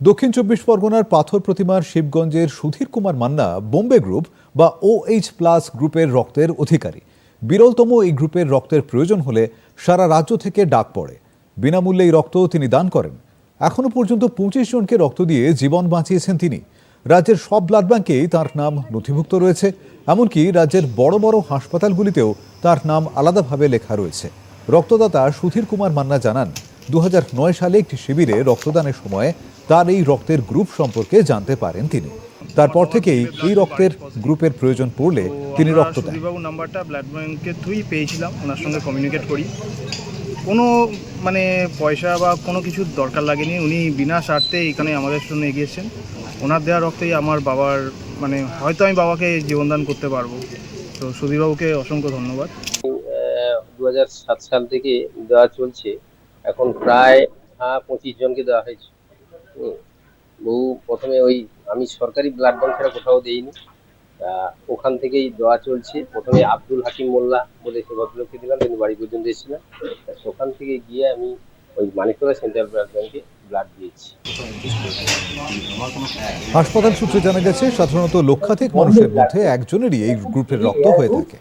দক্ষিণ চব্বিশ পরগনার পাথর প্রতিমার শিবগঞ্জের সুধীর কুমার মান্না বোম্বে গ্রুপ বা ওএইচ প্লাস গ্রুপের রক্তের অধিকারী। বিরলতম এই গ্রুপের রক্তের প্রয়োজন হলে সারা রাজ্য থেকে ডাক পড়ে। বিনামূল্যে এই রক্ত তিনি দান করেন। এখনও পর্যন্ত পঁচিশ জনকে রক্ত দিয়ে জীবন বাঁচিয়েছেন তিনি। রাজ্যের সব ব্লাড ব্যাঙ্কেই তার নাম নথিভুক্ত রয়েছে। এমনকি রাজ্যের বড় বড় হাসপাতালগুলিতেও তার নাম আলাদাভাবে লেখা রয়েছে। রক্তদাতা সুধীর কুমার মান্না জানান দু হাজার নয় সালে একটি শিবিরে রক্তদানের সময় তার এই রক্তের গ্রুপ সম্পর্কে জানতে পারেন তিনি। তারপর থেকেই এই রক্তের গ্রুপের প্রয়োজন পড়লে তিনি রক্ত দেন। নাম্বারটা ব্লাড ব্যাংকের থ্রুই পেয়েছিলাম ওনার সঙ্গে কমিউনিকেট করি। কোনো মানে পয়সা বা কোনো কিছু দরকার লাগেনি উনি বিনা স্বার্থে এখানে আমাদের জন্য এগিয়েছেন ওনার দেওয়া রক্তেই আমার বাবার মানে হয়তো আমি বাবাকে জীবনদান করতে পারব। তো সুধীরবাবুকে অসংখ্য ধন্যবাদ। দু সাত সাল থেকে দেওয়া চলছে এখন প্রায় আহ, পঁচিশ জনকে দেওয়া হয়েছে। বহু প্রথমে ওই আমি সরকারি ব্লাড ব্যাংক ছাড়া কোথাও দিইনি। তা ওখান থেকেই দেওয়া চলছে। প্রথমে আব্দুল হাকিম মোল্লা বলে সে ভদ্রলোককে দিলাম তিনি বাড়ি পর্যন্ত এসেছিলেন তা ওখান থেকে গিয়ে আমি ওই মানিকতলা সেন্ট্রাল ব্লাড ব্যাংকে ব্লাড দিয়েছি। হাসপাতাল সূত্রে জানা গেছে সাধারণত লক্ষাধিক মানুষের মধ্যে একজনেরই এই গ্রুপের রক্ত হয়ে থাকে।